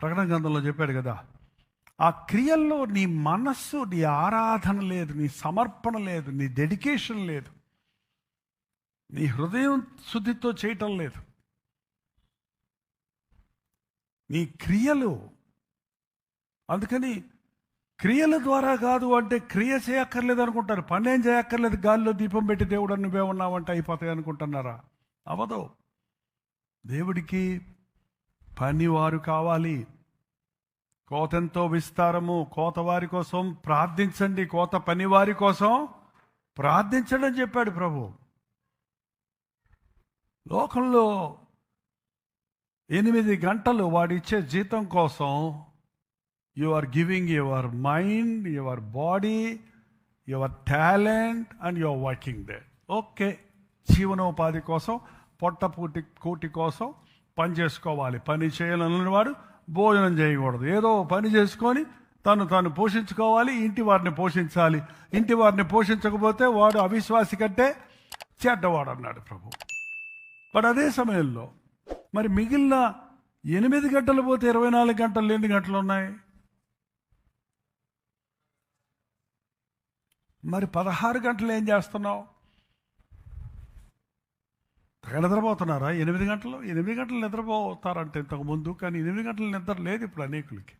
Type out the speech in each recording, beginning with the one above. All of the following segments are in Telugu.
ప్రకటన గ్రంథంలో చెప్పాడు కదా ఆ క్రియల్లో నీ మనస్సు నీ ఆరాధన లేదు నీ సమర్పణ లేదు నీ డెడికేషన్ లేదు నీ హృదయం శుద్ధితో చేయటం లేదు. నీ క్రియలు అందుకని క్రియల ద్వారా కాదు అంటే క్రియ చేయక్కర్లేదు అనుకుంటారు. పనేం చేయక్కర్లేదు. గాల్లో దీపం పెట్టి దేవుడు నువ్వే ఉన్నావంటే అయిపోతాయి అనుకుంటున్నారా? అవదు. దేవుడికి పనివారు కావాలి. కోతెంతో విస్తారము కోత వారి కోసం ప్రార్థించండి కోత పనివారి కోసం ప్రార్థించండి అని చెప్పాడు ప్రభు. లోకంలో ఎనిమిది గంటలు వాడిచ్చే జీతం కోసం you are giving your mind your body your talent and your working they okay జీవనోపాధి కోసం పొట్ట పూటి కూటి కోసం పని చేసుకోవాలి. పని చేయాలని వాడు భోజనం చేయకూడదు. ఏదో పని చేసుకొని తను తను పోషించుకోవాలి ఇంటి వారిని పోషించాలి. ఇంటి వారిని పోషించకపోతే వాడు అవిశ్వాసి కంటే చెడ్డవాడు అన్నాడు ప్రభు. బట్ అదే సమయంలో మరి మిగిలిన ఎనిమిది గంటలు పోతే ఇరవై నాలుగు గంటలు ఎన్ని గంటలు ఉన్నాయి? మరి పదహారు గంటలు ఏం చేస్తున్నావు? తెగ నిద్రపోతున్నారా? ఎనిమిది గంటలు ఎనిమిది గంటలు నిద్రపోతారంటే ఇంతకు ముందు కానీ ఎనిమిది గంటలు నిద్ర లేదు ఇప్పుడు అనేకులకి.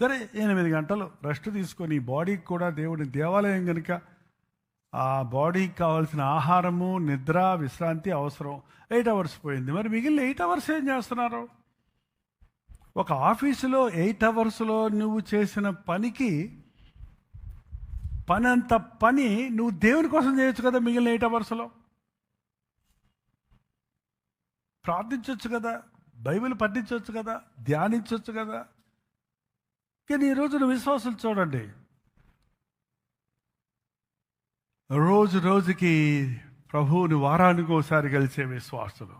సరే ఎనిమిది గంటలు రెస్ట్ తీసుకొని బాడీకి కూడా దేవుని దేవాలయం కనుక ఆ బాడీకి కావాల్సిన ఆహారము నిద్ర విశ్రాంతి అవసరం. ఎయిట్ అవర్స్ పోయింది. మరి మిగిలిన ఎయిట్ అవర్స్ ఏం చేస్తున్నారు? ఒక ఆఫీసులో ఎయిట్ అవర్స్లో నువ్వు చేసిన పనికి పని అంత పని నువ్వు దేవుని కోసం చేయొచ్చు కదా మిగిలిన ఎయిట్ అవర్స్లో? ప్రార్థించవచ్చు కదా బైబిల్ పఠించవచ్చు కదా ధ్యానించవచ్చు కదా. కానీ ఈ రోజున విశ్వాసులు చూడండి. రోజు రోజుకి ప్రభువుని వారానికి ఒకసారి కలిసే విశ్వాసులు.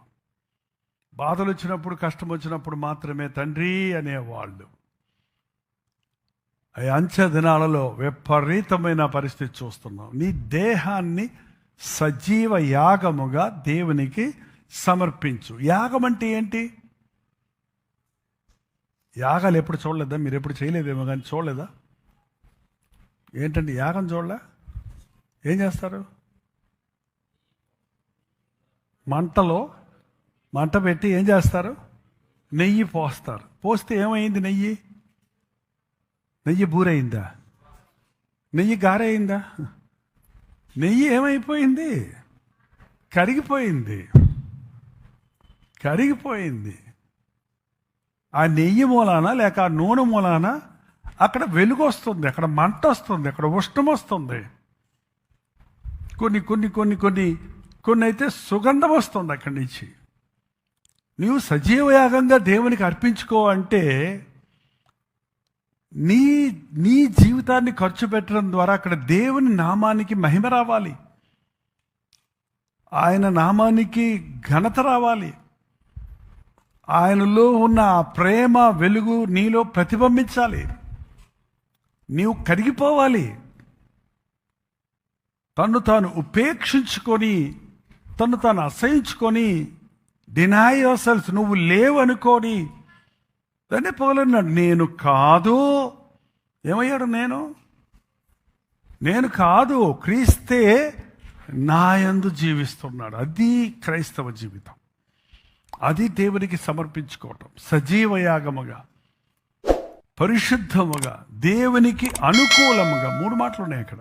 బాధలు వచ్చినప్పుడు కష్టం వచ్చినప్పుడు మాత్రమే తండ్రి అనేవాళ్ళు. ఈ అంచె దినాలలో విపరీతమైన పరిస్థితి చూస్తున్నాం. నీ దేహాన్ని సజీవ యాగముగా దేవునికి సమర్పించు. యాగం అంటే ఏంటి? యాగాలు ఎప్పుడు చూడలేదా? మీరు ఎప్పుడు చేయలేదేమో కానీ చూడలేదా? ఏంటంటే యాగం చూడలే? ఏం చేస్తారు? మంటలో మంట పెట్టి ఏం చేస్తారు? నెయ్యి పోస్తారు. పోస్తే ఏమైంది నెయ్యి? నెయ్యి బూరైందా? నెయ్యి గారైందా? నెయ్యి ఏమైపోయింది? కరిగిపోయింది. కరిగిపోయింది. ఆ నెయ్యి మూలాన లేక ఆ నూనె మూలాన అక్కడ వెలుగు వస్తుంది అక్కడ మంట వస్తుంది అక్కడ ఉష్ణం వస్తుంది. కొన్ని కొన్ని కొన్ని కొన్ని కొన్ని అయితే సుగంధం వస్తుంది అక్కడి నుంచి. నీవు సజీవయాగంగా దేవునికి అర్పించుకో అంటే నీ నీ జీవితాన్ని ఖర్చు పెట్టడం ద్వారా అక్కడ దేవుని నామానికి మహిమ రావాలి. ఆయన నామానికి ఘనత రావాలి. ఆయనలో ఉన్న ఆ ప్రేమ వెలుగు నీలో ప్రతిబింబించాలి. నీవు కరిగిపోవాలి. తను తాను ఉపేక్షించుకొని తను తాను అసహించుకొని డినై యోసెల్స్ నువ్వు లేవు అనుకోని దాన్ని పగలన్నాడు నేను కాదు. ఏమయ్యాడు నేను? నేను కాదు క్రీస్తే నాయందు జీవిస్తున్నాడు. అది క్రైస్తవ జీవితం. అది దేవునికి సమర్పించుకోవటం. సజీవయాగముగా పరిశుద్ధముగా దేవునికి అనుకూలముగా. మూడు మాటలు ఉన్నాయి అక్కడ.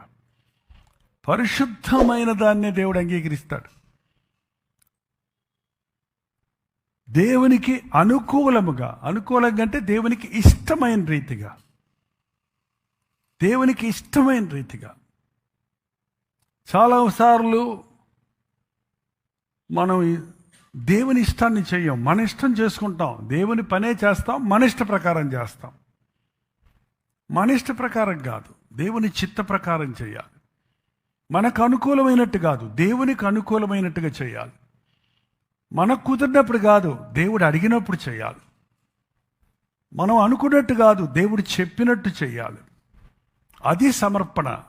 పరిశుద్ధమైన దాన్నే దేవుడు అంగీకరిస్తాడు. దేవునికి అనుకూలముగా అనుకూలంగా అంటే దేవునికి ఇష్టమైన రీతిగా దేవునికి ఇష్టమైన రీతిగా. చాలాసార్లు మనం దేవుని ఇష్టాన్ని చెయ్యం మన ఇష్టం చేసుకుంటాం. దేవుని పనే చేస్తాం. మన ఇష్ట ప్రకారం చేస్తాం. మన ఇష్ట ప్రకారం కాదు. దేవుని చిత్త ప్రకారం చేయాలి. మనకు అనుకూలమైనట్టు కాదు. దేవునికి అనుకూలమైనట్టుగా చేయాలి. మనకు కుదిరినప్పుడు కాదు. దేవుడు అడిగినప్పుడు చేయాలి. మనం అనుకున్నట్టు కాదు. దేవుడు చెప్పినట్టు చేయాలి. అది సమర్పణ.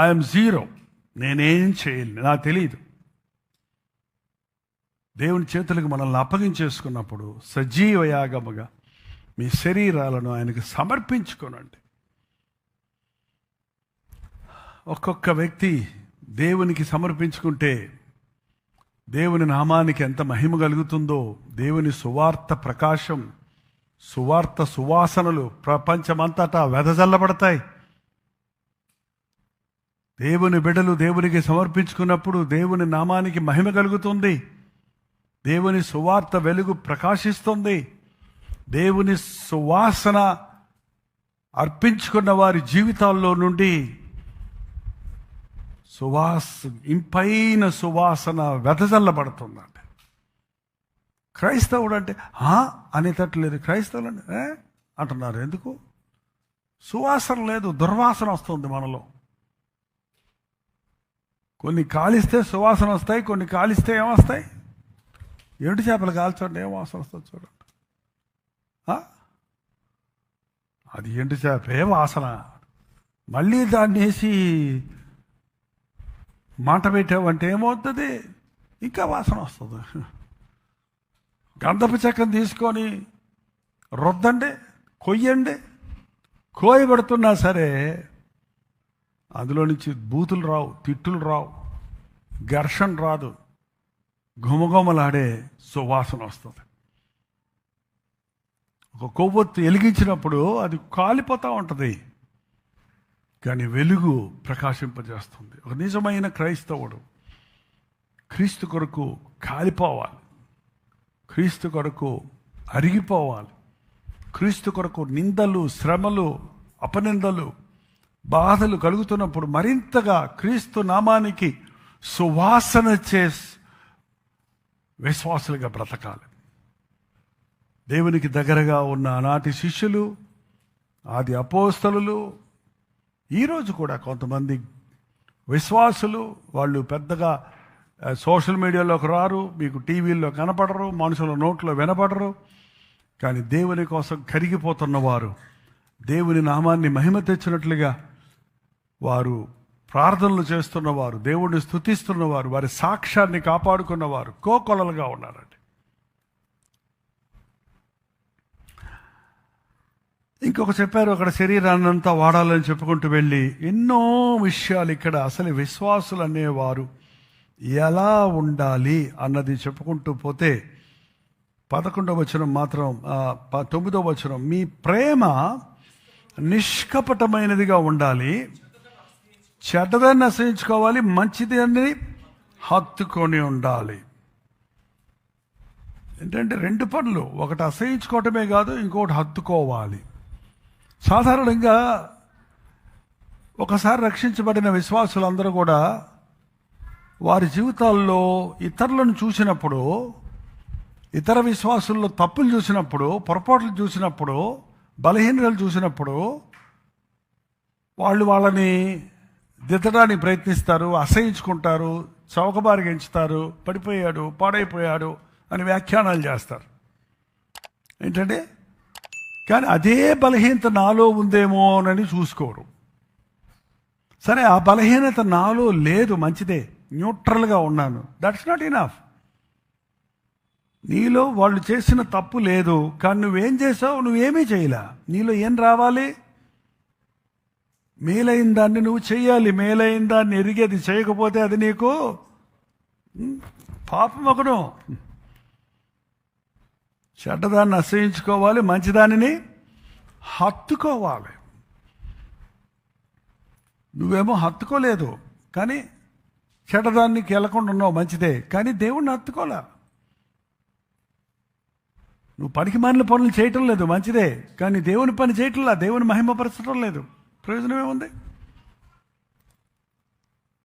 ఐఎమ్ జీరో నేనేం చేయను. నాకు తెలియదు దేవుని చేతులకు మనల్ని అప్పగించేసుకున్నప్పుడు సజీవ యాగముగా మీ శరీరాలను ఆయనకు సమర్పించుకోనండి. ఒక్కొక్క వ్యక్తి దేవునికి సమర్పించుకుంటే దేవుని నామానికి ఎంత మహిమ కలుగుతుందో దేవుని సువార్త ప్రకాశం సువార్త సువాసనలు ప్రపంచమంతటా వెదజల్లబడతాయి. దేవుని బిడ్డలు దేవునికి సమర్పించుకున్నప్పుడు దేవుని నామానికి మహిమ కలుగుతుంది. దేవుని సువార్త వెలుగు ప్రకాశిస్తుంది. దేవుని సువాసన అర్పించుకున్న వారి జీవితాల్లో నుండి సువాస ఇంపైన సువాసన వెదజల్లబడుతుందండి క్రైస్తవుడు అంటే అనేటట్లు లేదు. క్రైస్తవులు అంటే అంటున్నారు. ఎందుకు? సువాసన లేదు. దుర్వాసన వస్తుంది మనలో. కొన్ని కాలిస్తే సువాసన వస్తాయి కొన్ని కాలిస్తే ఏమొస్తాయి? ఎండు చేపలు కాల్చండి? ఏం వాసన వస్తుంది చూడండి. అది ఎండు చేపే? వాసన మళ్ళీ దాన్ని వేసి మంట పెట్టామంటే ఏమవుతుంది? ఇంకా వాసన వస్తుంది. గంధపు చెక్కను తీసుకొని రుద్దండి కొయ్యండి. కోయబడుతున్నా సరే అందులో నుంచి బూతులు రావు తిట్టులు రావు ఘర్షణ రాదు. గుమగుమలాడే సువాసన వస్తుంది. ఒక కొవ్వొత్తు వెలిగించినప్పుడు అది కాలిపోతూ ఉంటుంది. కానీ వెలుగు ప్రకాశింపజేస్తుంది. ఒక నిజమైన క్రైస్తవుడు క్రీస్తు కొరకు కాలిపోవాలి. క్రీస్తు కొరకు అరిగిపోవాలి. క్రీస్తు కొరకు నిందలు శ్రమలు అపనిందలు బాధలు కలుగుతున్నప్పుడు మరింతగా క్రీస్తు నామానికి సువాసన చేసి విశ్వాసులుగా బ్రతకాలి. దేవునికి దగ్గరగా ఉన్న ఆనాటి శిష్యులు ఆది అపోస్తలు ఈరోజు కూడా కొంతమంది విశ్వాసులు వాళ్ళు పెద్దగా సోషల్ మీడియాలోకి రారు మీకు టీవీల్లో కనపడరు మనుషుల నోట్లో వినపడరు కానీ దేవుని కోసం కరిగిపోతున్నవారు దేవుని నామాన్ని మహిమ తెచ్చినట్లుగా వారు ప్రార్థనలు చేస్తున్నవారు దేవుణ్ణి స్థుతిస్తున్నవారు వారి సాక్ష్యాన్ని కాపాడుకున్నవారు కోకొలలుగా ఉన్నారండి. ఇంకొక చెప్పారు అక్కడ శరీరాన్ని అంతా వాడాలని చెప్పుకుంటూ వెళ్ళి ఎన్నో విషయాలు ఇక్కడ అసలు విశ్వాసులు అనేవారు. ఎలా ఉండాలి అన్నది చెప్పుకుంటూ పోతే పదకొండవ వచనం మాత్రం ప- తొమ్మిదవ వచనం మీ ప్రేమ నిష్కపటమైనదిగా ఉండాలి చెడ్డదాన్ని అసహించుకోవాలి మంచిది అని హత్తుకొని ఉండాలి. ఏంటంటే రెండు పనులు ఒకటి అసహించుకోవటమే కాదు ఇంకొకటి హత్తుకోవాలి. సాధారణంగా ఒకసారి రక్షించబడిన విశ్వాసులందరూ కూడా వారి జీవితాల్లో ఇతరులను చూసినప్పుడు ఇతర విశ్వాసుల్లో తప్పులు చూసినప్పుడు పొరపాట్లు చూసినప్పుడు బలహీనతలు చూసినప్పుడు వాళ్ళు వాళ్ళని దిద్దడానికి ప్రయత్నిస్తారు అసహించుకుంటారు చౌకబారిగా ఎంచుతారు పడిపోయాడు పాడైపోయాడు అని వ్యాఖ్యానాలు చేస్తారు. ఏంటంటే కానీ అదే బలహీనత నాలో ఉందేమోనని చూసుకోరు. సరే ఆ బలహీనత నాలో లేదు మంచిదే న్యూట్రల్గా ఉన్నాను. దట్స్ నాట్ ఇనఫ్ నీలో వాళ్ళు చేసిన తప్పు లేదు కానీ నువ్వేం చేసావు నువ్వేమీ చేయలే. నీలో ఏం రావాలి? మేలైన దాన్ని నువ్వు చేయాలి మేలైన దాన్ని ఎరిగేది చేయకపోతే అది నీకు పాపం పాపమగును చెడ్డదాన్ని అసహించుకోవాలి మంచిదానిని హత్తుకోవాలి. నువ్వేమో హత్తుకోలేదు కానీ చెడ్డదాన్ని కెళ్ళకుండా ఉన్నావు మంచిదే కానీ దేవుణ్ణి హత్తుకోలే. నువ్వు పనికి మాలిన పనులు చేయటం లేదు మంచిదే కానీ దేవుని పని చేయటంలా దేవుని మహిమపరచడం లేదు. ప్రయోజనం ఏముంది